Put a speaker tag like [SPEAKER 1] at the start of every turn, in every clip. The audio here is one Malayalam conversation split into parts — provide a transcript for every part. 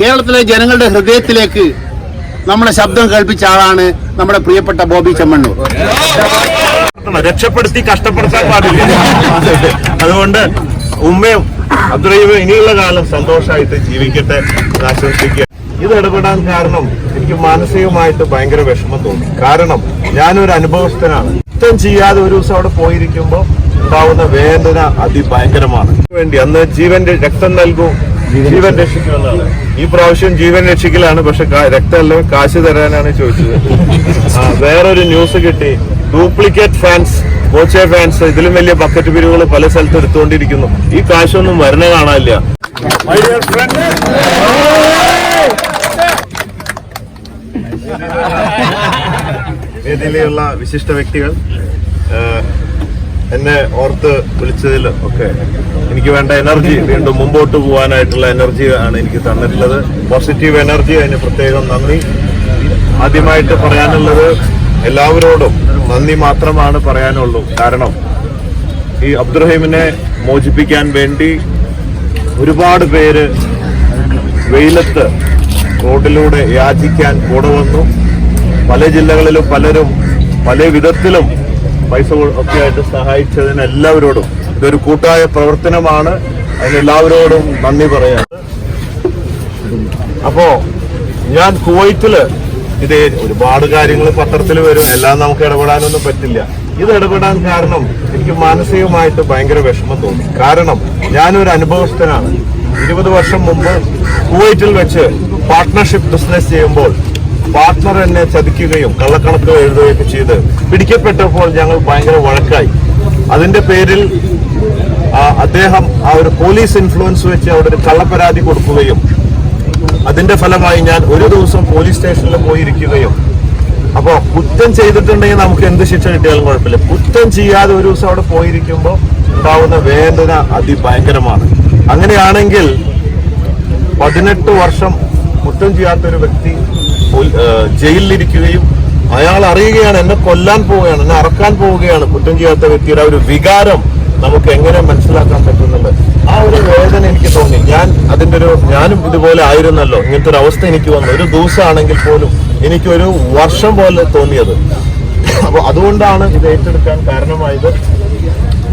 [SPEAKER 1] കേരളത്തിലെ ജനങ്ങളുടെ ഹൃദയത്തിലേക്ക് നമ്മുടെ ശബ്ദം കേൾപ്പിച്ച ആളാണ് നമ്മുടെ പ്രിയപ്പെട്ട ബോബി ചെമ്മണ്ണൂർ.
[SPEAKER 2] രക്ഷപ്പെടുത്തി കഷ്ടപ്പെടുത്താൻ പാടില്ല. അതുകൊണ്ട് ഉമ്മയും അബ്ദുറഹീമും ഇനിയുള്ള കാലം സന്തോഷമായിട്ട് ജീവിക്കട്ടെ ആശംസിക്കുക. ഇത് ഇടപെടാൻ കാരണം എനിക്ക് മാനസികമായിട്ട് ഭയങ്കര വിഷമം തോന്നി. കാരണം ഞാനൊരു അനുഭവസ്ഥനാണ്. കുറ്റം ചെയ്യാതെ ഒരു ദിവസം അവിടെ പോയിരിക്കുമ്പോൾ ഉണ്ടാവുന്ന വേദന അതിഭയങ്കരമാണ്. വേണ്ടി അന്ന് ജീവന്റെ രക്തം നൽകൂ. ജീവൻ രക്ഷിക്കുമെന്നാണ്. ഈ പ്രാവശ്യം ജീവൻ രക്ഷിക്കലാണ് പക്ഷെ രക്തമല്ല കാശ് തരാനാണ് ചോദിച്ചത്. വേറൊരു ന്യൂസ് കിട്ടി. ഡ്യൂപ്ലിക്കേറ്റ് ഫാൻസ് കോച്ചെ ഫാൻസ് ഇതിലും വലിയ ബക്കറ്റ് പിരിവുകൾ പല സ്ഥലത്ത് എടുത്തുകൊണ്ടിരിക്കുന്നു. ഈ കാശൊന്നും വരണ കാണാനില്ല. വേദിയിലുള്ള വിശിഷ്ട വ്യക്തികൾ എന്നെ ഓർത്ത് വിളിച്ചതിൽ ഒക്കെ എനിക്ക് വേണ്ട എനർജി വീണ്ടും മുമ്പോട്ട് പോകാനായിട്ടുള്ള എനർജി ആണ് എനിക്ക് തന്നിട്ടുള്ളത്. പോസിറ്റീവ് എനർജി അതിന് പ്രത്യേകം നന്ദി. ആദ്യമായിട്ട് പറയാനുള്ളത് എല്ലാവരോടും നന്ദി മാത്രമാണ് പറയാനുള്ളൂ. കാരണം ഈ അബ്ദുറഹീമിനെ മോചിപ്പിക്കാൻ വേണ്ടി ഒരുപാട് പേര് വെയിലത്ത് റോഡിലൂടെ യാചിക്കാൻ കൂടെ വന്നു. പല ജില്ലകളിലും പലരും പല വിധത്തിലും പൈസ ഒക്കെ ആയിട്ട് സഹായിച്ചതിന് എല്ലാവരോടും ഇതൊരു കൂട്ടായ പ്രവർത്തനമാണ്. അതിനെല്ലാവരോടും നന്ദി പറയാം അപ്പോ ഞാൻ കുവൈറ്റിൽ ഇത് ഒരുപാട് കാര്യങ്ങൾ പത്രത്തിൽ വരും. എല്ലാം നമുക്ക് ഇടപെടാനൊന്നും പറ്റില്ല. ഇത് ഇടപെടാൻ കാരണം എനിക്ക് മാനസികമായിട്ട് ഭയങ്കര വിഷമം തോന്നി. കാരണം ഞാനൊരു അനുഭവസ്ഥനാണ്. ഇരുപത് വർഷം മുമ്പ് കുവൈറ്റിൽ വെച്ച് പാർട്ട്ണർഷിപ്പ് ബിസിനസ് ചെയ്യുമ്പോൾ പാർട്ട്ണർ എന്നെ ചതിക്കുകയും കള്ളക്കണക്ക് എഴുതുകയൊക്കെ ചെയ്ത് പിടിക്കപ്പെട്ടപ്പോൾ ഞങ്ങൾ ഭയങ്കര വഴക്കായി. അതിന്റെ പേരിൽ അദ്ദേഹം ആ ഒരു പോലീസ് ഇൻഫ്ലുവൻസ് വെച്ച് അവിടെ ഒരു കള്ളപ്പരാതി കൊടുക്കുകയും അതിന്റെ ഫലമായി ഞാൻ ഒരു ദിവസം പോലീസ് സ്റ്റേഷനിൽ പോയിരിക്കുകയും. അപ്പോ കുറ്റം ചെയ്തിട്ടുണ്ടെങ്കിൽ നമുക്ക് എന്ത് ശിക്ഷ കിട്ടിയാലും കുഴപ്പമില്ല. കുറ്റം ചെയ്യാതെ ഒരു ദിവസം അവിടെ പോയിരിക്കുമ്പോൾ ഉണ്ടാവുന്ന വേദന അതിഭയങ്കരമാണ്. അങ്ങനെയാണെങ്കിൽ പതിനെട്ട് വർഷം കുറ്റം ചെയ്യാത്ത ഒരു വ്യക്തി ജയിലിലിരിക്കുകയും അയാൾ അറിയുകയാണ് എന്നെ കൊല്ലാൻ പോവുകയാണ് എന്നെ അറക്കാൻ പോവുകയാണ് കുറ്റം ചെയ്യാത്ത വ്യക്തിയുടെ ഒരു വികാരം നമുക്ക് എങ്ങനെ മനസ്സിലാക്കാൻ പറ്റുന്നുണ്ട്? ആ ഒരു വേദന എനിക്ക് തോന്നി. ഞാൻ അതിന്റെ ഒരു ഞാനും ഇതുപോലെ ആയിരുന്നല്ലോ. ഇങ്ങനത്തെ ഒരു അവസ്ഥ എനിക്ക് വന്നു. ഒരു ദിവസമാണെങ്കിൽ പോലും എനിക്കൊരു വർഷം പോലെ തോന്നിയത്. അപ്പോൾ അതുകൊണ്ടാണ് ഇത് ഏറ്റെടുക്കാൻ കാരണമായത്.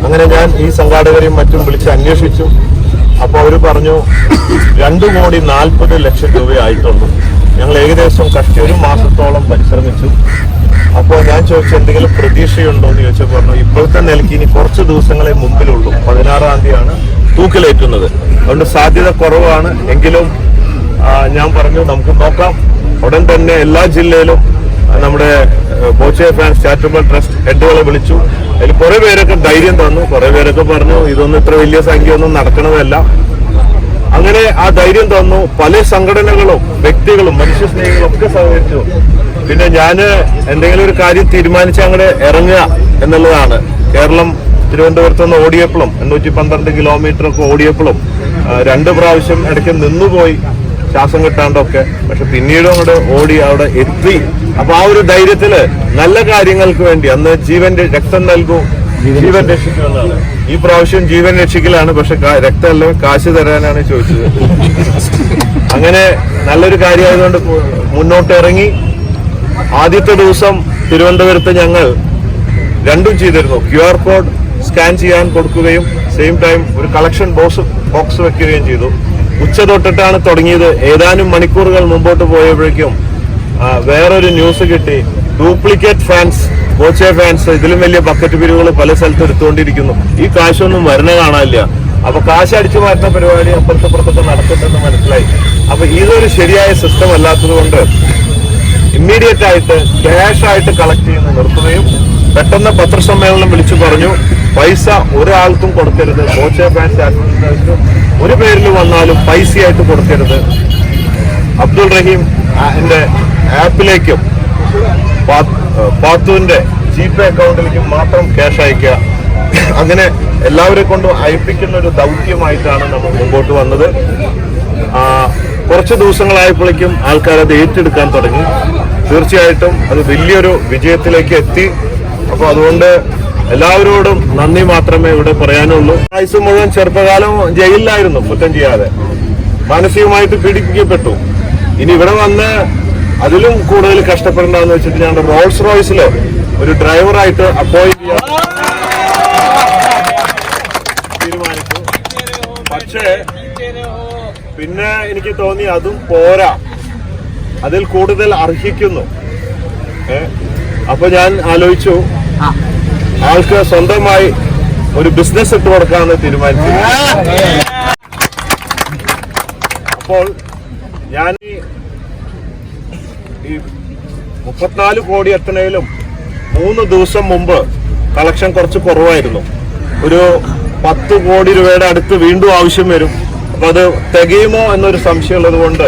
[SPEAKER 2] അങ്ങനെ ഞാൻ ഈ സംഘാടകരെയും മറ്റും വിളിച്ച് അന്വേഷിച്ചു. അപ്പൊ അവർ പറഞ്ഞു രണ്ടു കോടി നാൽപ്പത് ലക്ഷം രൂപയായിട്ടുള്ളൂ. ഞങ്ങൾ ഏകദേശം കഷ്ടി ഒരു മാസത്തോളം പരിശ്രമിച്ചു. അപ്പോൾ ഞാൻ ചോദിച്ചു എന്തെങ്കിലും പ്രതീക്ഷയുണ്ടോ? എന്ന് ചോദിച്ചപ്പോൾ പറഞ്ഞു ഇപ്പോഴത്തെ നിലയ്ക്ക് ഇനി കുറച്ച് ദിവസങ്ങളെ മുമ്പിലുള്ളൂ. പതിനാറാം തീയതിയാണ് തൂക്കിലേറ്റുന്നത്. അതുകൊണ്ട് സാധ്യത കുറവാണ്. എങ്കിലും ഞാൻ പറഞ്ഞു നമുക്ക് നോക്കാം. ഉടൻ തന്നെ എല്ലാ ജില്ലയിലും നമ്മുടെ കോച്ചെ ഫാൻസ് ചാരിറ്റബിൾ ട്രസ്റ്റ് ഹെഡുകളെ വിളിച്ചു. അതിൽ കുറെ പേരൊക്കെ ധൈര്യം തന്നു. കുറെ പേരൊക്കെ പറഞ്ഞു ഇതൊന്നും ഇത്ര വലിയ സംഖ്യ ഒന്നും നടക്കണതല്ല. അങ്ങനെ ആ ധൈര്യം തന്നു. പല സംഘടനകളും വ്യക്തികളും മനുഷ്യ സ്നേഹികളും ഒക്കെ സഹകരിച്ചു. പിന്നെ ഞാൻ എന്തെങ്കിലും ഒരു കാര്യം തീരുമാനിച്ച് അങ്ങോട്ട് ഇറങ്ങുക എന്നുള്ളതാണ്. കേരളം തിരുവനന്തപുരത്ത് നിന്ന് ഓടിയപ്പോഴും എണ്ണൂറ്റി പന്ത്രണ്ട് കിലോമീറ്റർ ഒക്കെ ഓടിയപ്പോഴും രണ്ട് പ്രാവശ്യം ഇടയ്ക്ക് നിന്നുപോയി ശ്വാസം കിട്ടാണ്ടൊക്കെ. പക്ഷെ പിന്നീട് അങ്ങോട്ട് ഓടി അവിടെ എത്തി. അപ്പൊ ആ ഒരു ധൈര്യത്തിൽ നല്ല കാര്യങ്ങൾക്ക് വേണ്ടി അന്ന് ജീവന്റെ രക്തം നൽകൂ. ജീവൻ രക്ഷിക്കാനാണ് ഈ പ്രാവശ്യം ജീവൻ രക്ഷിക്കലാണ് പക്ഷെ രക്തമല്ല കാശ് തരാനാണ് ചോദിച്ചത്. അങ്ങനെ നല്ലൊരു കാര്യമായതുകൊണ്ട് മുന്നോട്ട് ഇറങ്ങി ആദ്യത്തെ ദിവസം തിരുവനന്തപുരത്ത് ഞങ്ങൾ രണ്ടും ചെയ്തിരുന്നു. ക്യു ആർ കോഡ് സ്കാൻ ചെയ്യാൻ കൊടുക്കുകയും സെയിം ടൈം ഒരു കളക്ഷൻ ബോക്സ് ബോക്സ് വെക്കുകയും ചെയ്തു. ഉച്ച തൊട്ടിട്ടാണ് തുടങ്ങിയത്. ഏതാനും മണിക്കൂറുകൾ മുമ്പോട്ട് പോയപ്പോഴേക്കും വേറൊരു ന്യൂസ് കിട്ടി. ഡ്യൂപ്ലിക്കേറ്റ് ഫാൻസ് കോച്ചെ ഫാൻസ് ഇതിലും വലിയ ബക്കറ്റ് പിരിവുകൾ പല സ്ഥലത്ത് എടുത്തുകൊണ്ടിരിക്കുന്നു. ഈ കാശൊന്നും വരണ കാണാനില്ല. അപ്പൊ കാശ് അടിച്ചു മാറ്റുന്ന പരിപാടി അപ്പുറത്തപ്പുറത്തൊക്കെ നടക്കുന്നുണ്ടെന്ന് മനസ്സിലായി. അപ്പൊ ഇതൊരു ശരിയായ സിസ്റ്റം അല്ലാത്തത് കൊണ്ട് ഇമ്മീഡിയറ്റ് ആയിട്ട് ക്യാഷ് ആയിട്ട് കളക്ട് ചെയ്യുന്ന നിർത്തുകയും പെട്ടെന്ന് പത്രസമ്മേളനം വിളിച്ചു പറഞ്ഞു പൈസ ഒരാൾക്കും കൊടുക്കരുത്. കോച്ച് ഫാൻസ് അഡ്മിനിസ്ട്രേറ്റർ ഒരു പേരിൽ വന്നാലും പൈസയായിട്ട് കൊടുക്കരുത്. അബ്ദുൾ റഹീം എന്റെ ആപ്പിലേക്കും പാ- പാത്തുവിന്റെ ജിപേ അക്കൗണ്ടിലേക്ക് മാത്രം ക്യാഷ് അയക്കുക. അങ്ങനെ എല്ലാവരെ കൊണ്ടും അയപ്പിക്കുന്ന ഒരു ദൗത്യമായിട്ടാണ് നമ്മൾ മുമ്പോട്ട് വന്നത്. കുറച്ച് ദിവസങ്ങളായപ്പോഴേക്കും ആൾക്കാർ അത് ഏറ്റെടുക്കാൻ തുടങ്ങി. തീർച്ചയായിട്ടും അത് വലിയൊരു വിജയത്തിലേക്ക് എത്തി. അപ്പോൾ അതുകൊണ്ട് എല്ലാവരോടും നന്ദി മാത്രമേ ഇവിടെ പറയാനുള്ളൂ. വയസ്സ് മുഴുവൻ ചെറുപ്പകാലം ജയിലിലായിരുന്നു കുറ്റം ചെയ്യാതെ. മാനസികമായിട്ട് പീഡിപ്പിക്കപ്പെട്ടു. ഇനി ഇവിടെ വന്ന് അതിലും കൂടുതൽ കഷ്ടപ്പെടേണ്ടതെന്ന് വെച്ചിട്ട് ഞാൻ റോൾസ് റോയ്സിൽ ഒരു ഡ്രൈവറായിട്ട് അപ്പോയിന്റ് ചെയ്യാൻ തീരുമാനിച്ചു. പക്ഷേ പിന്നെ എനിക്ക് തോന്നി അതും പോരാ. അതിൽ കൂടുതൽ അർഹിക്കുന്നു? അപ്പൊ ഞാൻ ആലോചിച്ചു ആൾക്ക് സ്വന്തമായി ഒരു ബിസിനസ് ഇട്ട് കൊടുക്കാമെന്ന് തീരുമാനിച്ചു. അപ്പോൾ ഞാൻ ഈ- മുപ്പത്തിനാല് കോടി എത്തണേലും മൂന്ന് ദിവസം മുമ്പ് കളക്ഷൻ കുറച്ച് കുറവായിരുന്നു. ഒരു പത്ത് കോടി രൂപയുടെ അടുത്ത് വീണ്ടും ആവശ്യം വരും. അപ്പൊ അത് തികയുമോ എന്നൊരു സംശയം ഉള്ളത് കൊണ്ട്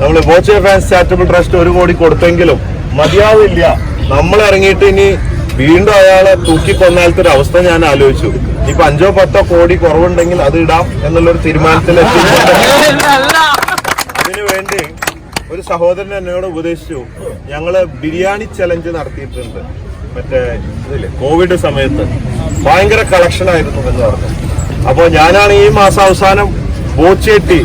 [SPEAKER 2] നമ്മൾ ബോച്ചെ ഫാൻസ് ചാരിറ്റബിൾ ട്രസ്റ്റ് ഒരു കോടി കൊടുത്തെങ്കിലും മതിയാവില്ല. നമ്മൾ ഇറങ്ങിയിട്ട് ഇനി വീണ്ടും അയാളെ തൂക്കിക്കൊന്നാലത്തെ ഒരു അവസ്ഥ ഞാൻ ആലോചിച്ചു. ഇപ്പൊ അഞ്ചോ പത്തോ കോടി കുറവുണ്ടെങ്കിൽ അത് ഇടാം എന്നുള്ളൊരു തീരുമാനത്തിലെത്തി ഒരു സഹോദരൻ എന്നോട് ഉപദേശിച്ചു ഞങ്ങൾ ബിരിയാണി ചലഞ്ച് നടത്തിയിട്ടുണ്ട്. മറ്റേ ഇതില്ലേ കോവിഡ് സമയത്ത്. ഭയങ്കര കളക്ഷൻ ആയിരുന്നു എന്ന് പറഞ്ഞു. അപ്പോൾ ഞാനാണ് ഈ മാസം അവസാനം ബോച്ചേട്ടി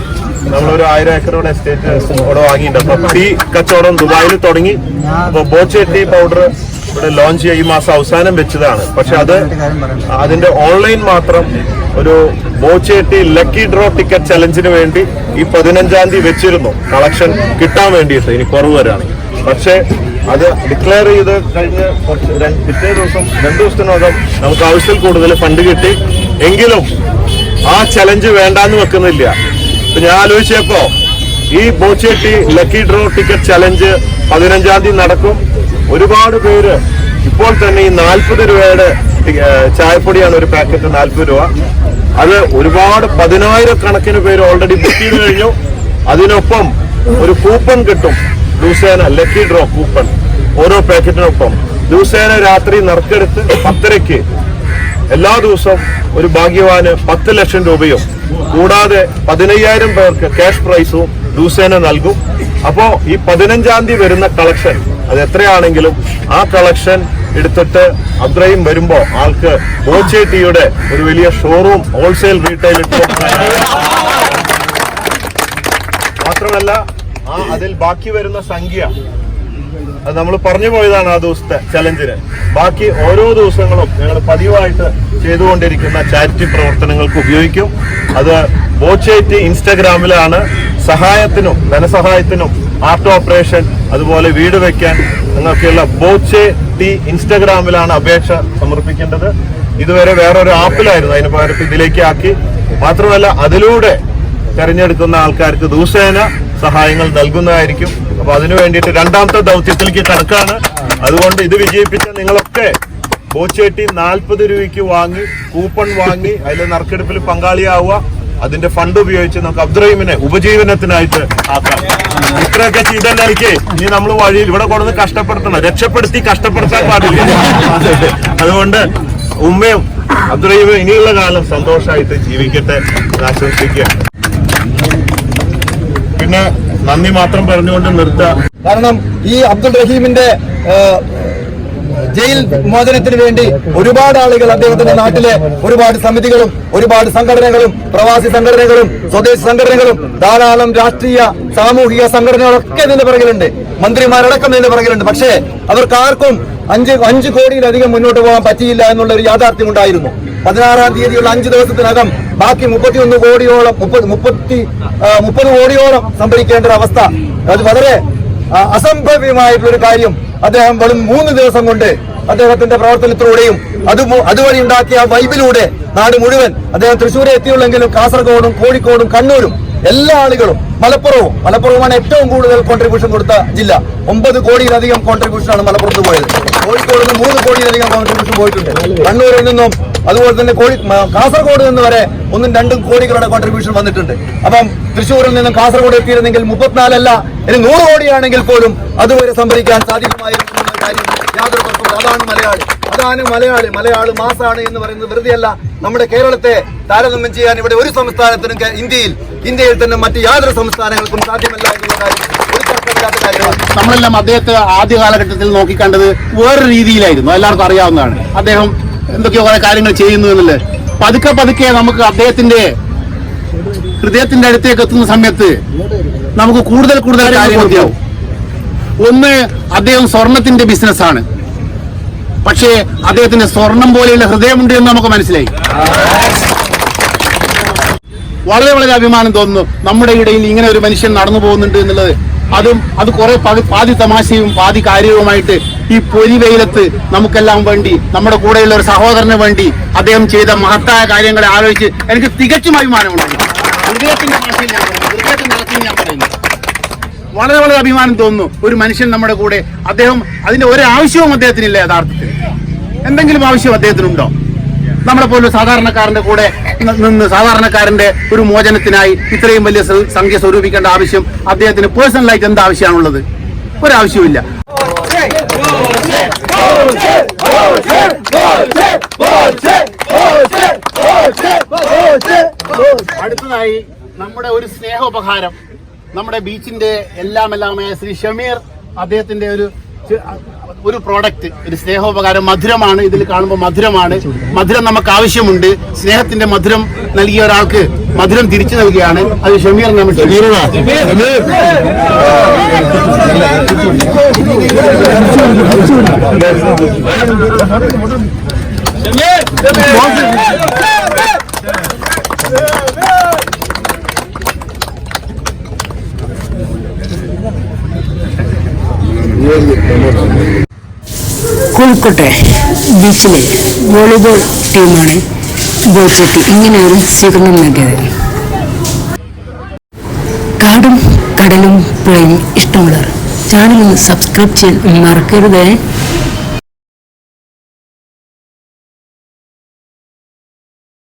[SPEAKER 2] നമ്മളൊരു ആയിരം ഏക്കറോടെ എസ്റ്റേറ്റ് അവിടെ വാങ്ങിയിട്ടുണ്ട്. അപ്പൊ ടീ കച്ചവടം ദുബായിൽ തുടങ്ങി. അപ്പൊ ബോച്ചേട്ടി പൗഡർ ഇവിടെ ലോഞ്ച് ചെയ്യുക ഈ മാസം അവസാനം വെച്ചതാണ്. പക്ഷെ അത് അതിന്റെ ഓൺലൈൻ മാത്രം ഒരു ബോച്ചേട്ടി ലക്കി ഡ്രോ ടിക്കറ്റ് ചലഞ്ചിന് വേണ്ടി ഈ പതിനഞ്ചാം തീയതി വെച്ചിരുന്നു. കളക്ഷൻ കിട്ടാൻ വേണ്ടിയിട്ട് ഇനി കുറവ് വരാണെങ്കിൽ പക്ഷേ അത് ഡിക്ലെയർ ചെയ്ത് കഴിഞ്ഞ് പിറ്റേ ദിവസം രണ്ടു ദിവസത്തിനകം നമുക്ക് ആവശ്യത്തിൽ കൂടുതൽ ഫണ്ട് കിട്ടി. എങ്കിലും ആ ചലഞ്ച് വേണ്ടാന്ന് വെക്കുന്നില്ല. ഇപ്പൊ ഞാൻ ആലോചിച്ചപ്പോ ഈ ബോച്ചേട്ടി ലക്കി ഡ്രോ ടിക്കറ്റ് ചലഞ്ച് പതിനഞ്ചാം തീയതി നടക്കും. ഒരുപാട് പേര് ഇപ്പോൾ തന്നെ ഈ നാൽപ്പത് രൂപയുടെ ചായപ്പൊടിയാണ് ഒരു പാക്കറ്റ് നാൽപ്പത് രൂപ. അത് ഒരുപാട് പതിനായിരക്കണക്കിന് പേര് ഓൾറെഡി ബുക്ക് ചെയ്ത് കഴിഞ്ഞു. അതിനൊപ്പം ഒരു കൂപ്പൺ കിട്ടും. ദിവസേന ലക്കി ഡ്രോ കൂപ്പൺ ഓരോ പാക്കറ്റിനൊപ്പം. ദിവസേന രാത്രി നറുക്കെടുത്ത് പത്തരയ്ക്ക് എല്ലാ ദിവസവും ഒരു ഭാഗ്യവാന് പത്ത് ലക്ഷം രൂപയും. കൂടാതെ പതിനയ്യായിരം പേർക്ക് ക്യാഷ് പ്രൈസും ദിവസേന നൽകും. അപ്പോ ഈ പതിനഞ്ചാം തീയതി വരുന്ന കളക്ഷൻ അത് എത്രയാണെങ്കിലും ആ കളക്ഷൻ എടുത്തിട്ട് അത്രയും വരുമ്പോ ആൾക്ക് ബോച്ചേട്ടിയുടെ ഒരു വലിയ ഷോറൂം ഹോൾസെയിൽ റീറ്റെയിൽ മാത്രമല്ല ആ അതിൽ ബാക്കി വരുന്ന സംഖ്യ അത് നമ്മൾ പറഞ്ഞു പോയതാണ് ആ ദിവസത്തെ ചലഞ്ചിന് ബാക്കി ഓരോ ദിവസങ്ങളും ഞങ്ങൾ പതിവായിട്ട് ചെയ്തുകൊണ്ടിരിക്കുന്ന ചാരിറ്റി പ്രവർത്തനങ്ങൾക്ക് ഉപയോഗിക്കും. അത് ബോച്ചേറ്റി ഇൻസ്റ്റഗ്രാമിലാണ് സഹായത്തിനും ധനസഹായത്തിനും ആർട്ട് ഓപ്പറേഷൻ അതുപോലെ വീട് വെക്കാൻ എന്നൊക്കെയുള്ള ബോച്ചെ ടി ഇൻസ്റ്റഗ്രാമിലാണ് അപേക്ഷ സമർപ്പിക്കേണ്ടത്. ഇതുവരെ വേറൊരു ആപ്പിലായിരുന്നു അതിന് പകരം ഇതിലേക്ക് ആക്കി. മാത്രമല്ല അതിലൂടെ തെരഞ്ഞെടുക്കുന്ന ആൾക്കാർക്ക് ദിവസേന സഹായങ്ങൾ നൽകുന്നതായിരിക്കും. അപ്പൊ അതിനു വേണ്ടിയിട്ട് രണ്ടാമത്തെ ദൗത്യത്തിലേക്ക് കണക്കാണ് അതുകൊണ്ട് ഇത് വിജയിപ്പിച്ച നിങ്ങളൊക്കെ ബോച്ചേട്ടി നാൽപ്പത് രൂപയ്ക്ക് വാങ്ങി കൂപ്പൺ വാങ്ങി അതിൽ നറുക്കെടുപ്പിൽ പങ്കാളിയാവുക. അതിന്റെ ഫണ്ട് ഉപയോഗിച്ച് നമുക്ക് അബ്ദുറഹീമിനെ ഉപജീവനത്തിനായിട്ട് ആക്കാം. ഇത്രയൊക്കെ ചെയ്തല്ലായിരിക്കേ ഇനി നമ്മൾ വഴിയിൽ ഇവിടെ കൊണ്ടുവന്ന് കഷ്ടപ്പെടുത്തണം. രക്ഷപ്പെടുത്തി കഷ്ടപ്പെടുത്താൻ പാടില്ല. അതുകൊണ്ട് ഉമ്മയും അബ്ദുറഹീമും ഇനിയുള്ള കാലം സന്തോഷമായിട്ട് ജീവിക്കട്ടെ എന്ന് ആശംസിക്കുകയാണ് പിന്നെ നന്ദി മാത്രം പറഞ്ഞുകൊണ്ട് നിർത്തുക
[SPEAKER 3] കാരണം ഈ അബ്ദുൾ റഹീമിന്റെ ജയിൽ മോചനത്തിന് വേണ്ടി ഒരുപാട് ആളുകൾ അദ്ദേഹത്തിന്റെ നാട്ടിലെ ഒരുപാട് സമിതികളും ഒരുപാട് സംഘടനകളും പ്രവാസി സംഘടനകളും സ്വദേശി സംഘടനകളും ധാരാളം രാഷ്ട്രീയ സാമൂഹിക സംഘടനകളൊക്കെ ഇതിന്റെ പിറകിലുണ്ട്. മന്ത്രിമാരടക്കം ഇതിന്റെ പിറകിലുണ്ട്. പക്ഷേ അവർക്ക് ആർക്കും അഞ്ച് അഞ്ച് കോടിയിലധികം മുന്നോട്ട് പോകാൻ പറ്റിയില്ല എന്നുള്ള ഒരു യാഥാർത്ഥ്യം ഉണ്ടായിരുന്നു. പതിനാറാം തീയതിയുള്ള അഞ്ച് ദിവസത്തിനകം ബാക്കി മുപ്പത്തിയൊന്ന് കോടിയോളം മുപ്പത് മുപ്പത്തി ആ, മുപ്പത് കോടിയോളം സംഭരിക്കേണ്ട ഒരു അവസ്ഥ. അത് വളരെ ആ, അസംഭവ്യമായിട്ടുള്ള ഒരു കാര്യം അദ്ദേഹം വെറും മൂന്ന് ദിവസം കൊണ്ട് അദ്ദേഹത്തിന്റെ പ്രവർത്തനത്തിലൂടെയും അത് അതുവഴി ഉണ്ടാക്കിയ വൈബിലൂടെ നാട് മുഴുവൻ അദ്ദേഹം തൃശ്ശൂരെ എത്തിയുള്ളെങ്കിലും കാസർഗോഡും കോഴിക്കോടും കണ്ണൂരും എല്ലാ ആളുകളും മലപ്പുറവും മലപ്പുറവുമാണ് ഏറ്റവും കൂടുതൽ കോൺട്രിബ്യൂഷൻ കൊടുത്ത ജില്ല. ഒമ്പത് കോടിയിലധികം കോൺട്രിബ്യൂഷനാണ് മലപ്പുറത്ത് പോയത്. കോഴിക്കോട് നിന്ന് മൂന്ന് കോടിയിലധികം കോൺട്രിബ്യൂഷൻ പോയിട്ടുണ്ട്. കണ്ണൂരിൽ നിന്നും അതുപോലെ തന്നെ കോഴി കാസർഗോഡ് നിന്ന് വരെ ഒന്നും രണ്ടും കോടികളുടെ കോൺട്രിബ്യൂഷൻ വന്നിട്ടുണ്ട്. അപ്പം തൃശ്ശൂരിൽ നിന്നും കാസർഗോഡ് എത്തിയിരുന്നെങ്കിൽ മുപ്പത്തിനാലല്ല ഇനി നൂറ് കോടിയാണെങ്കിൽ പോലും അതുവരെ സംഭരിക്കാൻ സാധിക്കുമായിരുന്നു കാര്യം യാതൊരു അതാണ് മലയാളി. അതാണ് മലയാളി. മലയാളി മാസാണ് എന്ന് പറയുന്നത് വെറുതെയല്ല. നമ്മുടെ കേരളത്തെ താരതമ്യം ചെയ്യാൻ ഇവിടെ ഒരു സംസ്ഥാനത്തിനും ഇന്ത്യയിൽ ഇന്ത്യയിൽ തന്നെ മറ്റ് യാതൊരു സംസ്ഥാനങ്ങൾക്കും സാധ്യമല്ല എന്നുള്ള കാര്യം ഒരു
[SPEAKER 1] നമ്മളെല്ലാം അദ്ദേഹത്തെ ആദ്യ കാലഘട്ടത്തിൽ നോക്കിക്കണ്ടത് വേറൊരു രീതിയിലായിരുന്നു. എല്ലാവർക്കും അറിയാവുന്നതാണ്. അദ്ദേഹം എന്തൊക്കെയോ കുറെ കാര്യങ്ങൾ ചെയ്യുന്നു എന്നല്ലേ? പതുക്കെ പതുക്കെ നമുക്ക് അദ്ദേഹത്തിന്റെ ഹൃദയത്തിന്റെ അടുത്തേക്ക് എത്തുന്ന സമയത്ത് നമുക്ക് കൂടുതൽ കൂടുതൽ കാര്യങ്ങൾ ബോധ്യാവും ഒന്ന് അദ്ദേഹം സ്വർണത്തിന്റെ ബിസിനസ്സാണ് പക്ഷേ അദ്ദേഹത്തിന് സ്വർണം പോലെയുള്ള ഹൃദയമുണ്ട് എന്ന് നമുക്ക് മനസ്സിലായി. വളരെ വളരെ അഭിമാനം തോന്നുന്നു. നമ്മുടെ ഇടയിൽ ഇങ്ങനെ ഒരു മനുഷ്യൻ നടന്നു പോകുന്നുണ്ട് എന്നുള്ളത്. അതും അത് കുറെ പാതി തമാശയും പാതി കാര്യവുമായിട്ട് ഈ പൊരി വെയിലത്ത് നമുക്കെല്ലാം വേണ്ടി നമ്മുടെ കൂടെയുള്ള ഒരു സഹോദരന് വേണ്ടി അദ്ദേഹം ചെയ്ത മഹത്തായ കാര്യങ്ങളെ ആലോചിച്ച് എനിക്ക് തികച്ചും അഭിമാനമുണ്ട്. ഞാൻ പറയുന്നു വളരെ വളരെ അഭിമാനം തോന്നുന്നു ഒരു മനുഷ്യൻ നമ്മുടെ കൂടെ അദ്ദേഹം അതിന്റെ ഒരു ആവശ്യവും അദ്ദേഹത്തിനില്ല യഥാർത്ഥത്തിൽ. എന്തെങ്കിലും ആവശ്യം അദ്ദേഹത്തിനുണ്ടോ? നമ്മളെ പോലെ സാധാരണക്കാരന്റെ കൂടെ നിന്ന് സാധാരണക്കാരന്റെ ഒരു മോചനത്തിനായി ഇത്രയും വലിയ സംഖ്യ സ്വരൂപിക്കേണ്ട ആവശ്യം അദ്ദേഹത്തിന് പേഴ്സണലായിട്ട് എന്ത് ആവശ്യമാണുള്ളത്? ഒരാവശ്യവുമില്ല. അടുത്തതായി നമ്മുടെ ഒരു സ്നേഹോപഹാരം. നമ്മുടെ ബീച്ചിന്റെ എല്ലാം എല്ലാമായ ശ്രീ ഷമീർ അദ്ദേഹത്തിന്റെ ഒരു ഒരു പ്രോഡക്റ്റ് ഒരു സ്നേഹോപകാരം മധുരമാണ് ഇതിൽ കാണുമ്പോൾ മധുരമാണ്. മധുരം നമുക്ക് ആവശ്യമുണ്ട്. സ്നേഹത്തിന്റെ മധുരം നൽകിയ ഒരാൾക്ക് മധുരം തിരിച്ചു നൽകുകയാണ്. അത് ഷമീർ നമ്മൾ
[SPEAKER 4] കോഴിക്കോട്ടെ ബീച്ചിലെ വോളിബോൾ ടീമാണ് ബോൾസെട്ടി ഇങ്ങനെ ഒരു സ്വീകരണം നൽകിയത്. കാടും കടലും പുഴയും ഇഷ്ടമുള്ളവർ ചാനൽ സബ്സ്ക്രൈബ് ചെയ്യാൻ മറക്കരുതേ.